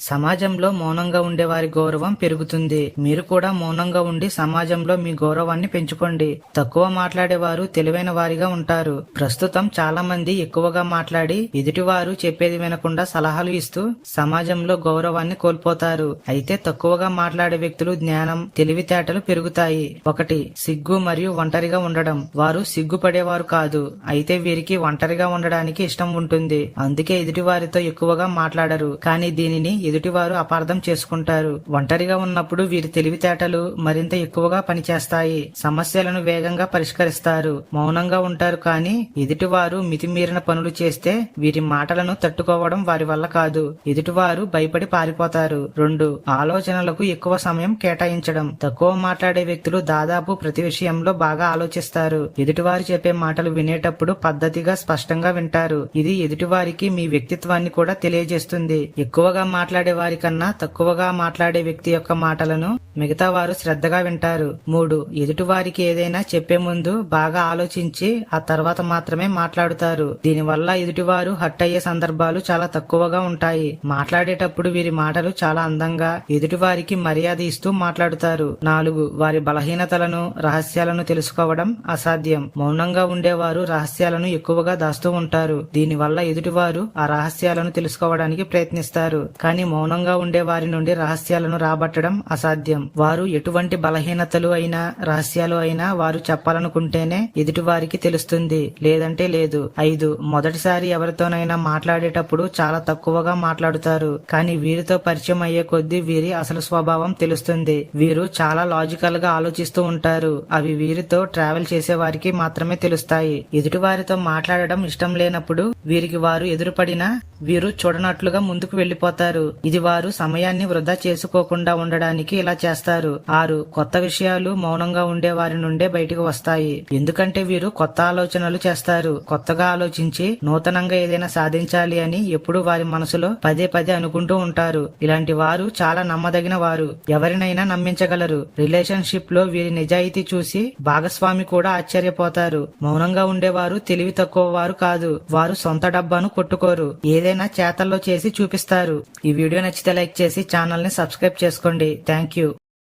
సమాజంలో మౌనంగా ఉండే వారి గౌరవం పెరుగుతుంది. మీరు కూడా మౌనంగా ఉండి సమాజంలో మీ గౌరవాన్ని పెంచుకోండి. తక్కువ మాట్లాడేవారు తెలివైన వారిగా ఉంటారు. ప్రస్తుతం చాలా మంది ఎక్కువగా మాట్లాడి ఎదుటివారు చెప్పేది వినకుండా సలహాలు ఇస్తూ సమాజంలో గౌరవాన్ని కోల్పోతారు. అయితే తక్కువగా మాట్లాడే వ్యక్తులు జ్ఞానం తెలివితేటలు పెరుగుతాయి. ఒకటి సిగ్గు మరియు ఒంటరిగా ఉండడం. వారు సిగ్గుపడేవారు కాదు. అయితే వీరికి ఒంటరిగా ఉండడానికి ఇష్టం ఉంటుంది. అందుకే ఎదుటివారితో ఎక్కువగా మాట్లాడరు. కానీ దీనిని ఎదుటివారు అపార్థం చేసుకుంటారు. ఒంటరిగా ఉన్నప్పుడు వీరి తెలివితేటలు మరింత ఎక్కువగా పనిచేస్తాయి. సమస్యలను వేగంగా పరిష్కరిస్తారు. మౌనంగా ఉంటారు కానీ ఎదుటివారు మితిమీరిన పనులు చేస్తే వీరి మాటలను తట్టుకోవడం వారి వల్ల కాదు. ఎదుటివారు భయపడి పారిపోతారు. రెండు ఆలోచనలకు ఎక్కువ సమయం కేటాయించడం. తక్కువ మాట్లాడే వ్యక్తులు దాదాపు ప్రతి విషయంలో బాగా ఆలోచిస్తారు. ఎదుటివారు చెప్పే మాటలు వినేటప్పుడు పద్ధతిగా స్పష్టంగా వింటారు. ఇది ఎదుటివారికి మీ వ్యక్తిత్వాన్ని కూడా తెలియజేస్తుంది. ఎక్కువగా మాట్లాడే వారి కన్నా తక్కువగా మాట్లాడే వ్యక్తి యొక్క మాటలను మిగతా వారు శ్రద్ధగా వింటారు. మూడు ఎదుటివారికి ఏదైనా చెప్పే ముందు బాగా ఆలోచించి ఆ తర్వాత మాత్రమే మాట్లాడుతారు. దీనివల్ల ఎదుటివారు హట్ అయ్యే సందర్భాలు చాలా తక్కువగా ఉంటాయి. మాట్లాడేటప్పుడు వీరి మాటలు చాలా అందంగా ఎదుటివారికి మర్యాద ఇస్తూ మాట్లాడుతారు. నాలుగు వారి బలహీనతలను రహస్యాలను తెలుసుకోవడం అసాధ్యం. మౌనంగా ఉండేవారు రహస్యాలను ఎక్కువగా దాస్తూ ఉంటారు. దీనివల్ల ఎదుటివారు ఆ రహస్యాలను తెలుసుకోవడానికి ప్రయత్నిస్తారు. కానీ మౌనంగా ఉండే వారి నుండి రహస్యాలను రాబట్టడం అసాధ్యం. వారు ఎటువంటి బలహీనతలు అయినా రహస్యాలు అయినా వారు చెప్పాలనుకుంటేనే ఎదుటివారికి తెలుస్తుంది. లేదంటే లేదు. ఐదు. మొదటిసారి ఎవరితోనైనా మాట్లాడేటప్పుడు చాలా తక్కువగా మాట్లాడుతారు. కానీ వీరితో పరిచయం అయ్యే కొద్దీ వీరి అసలు స్వభావం తెలుస్తుంది. వీరు చాలా లాజికల్గా ఆలోచిస్తూ ఉంటారు. అవి వీరితో ట్రావెల్ చేసే వారికి మాత్రమే తెలుస్తాయి. ఎదుటివారితో మాట్లాడడం ఇష్టం లేనప్పుడు వీరికి వారు ఎదురుపడిన వీరు చూడనట్లుగా ముందుకు వెళ్ళిపోతారు ఇది వారు సమయాన్ని వృధా చేసుకోకుండా ఉండడానికి ఇలా చేస్తారు. ఆరు కొత్త విషయాలు మౌనంగా ఉండే వారి నుండే బయటకు వస్తాయి. ఎందుకంటే వీరు కొత్త ఆలోచనలు చేస్తారు. కొత్తగా ఆలోచించి నూతనంగా ఏదైనా సాధించాలి అని ఎప్పుడు వారి మనసులో పదే పదే అనుకుంటూ ఉంటారు. ఇలాంటి వారు చాలా నమ్మదగిన వారు. ఎవరినైనా నమ్మించగలరు. రిలేషన్షిప్లో వీరి నిజాయితీ చూసి భాగస్వామి కూడా ఆశ్చర్యపోతారు. మౌనంగా ఉండేవారు తెలివి తక్కువ వారు కాదు. వారు సొంత డబ్బాను కొట్టుకోరు. ఏదైనా చేతల్లో చేసి చూపిస్తారు. ఈ వీడియో నచ్చితే లైక్ చేసి ఛానల్ని సబ్స్క్రైబ్ చేసుకోండి. Thank you.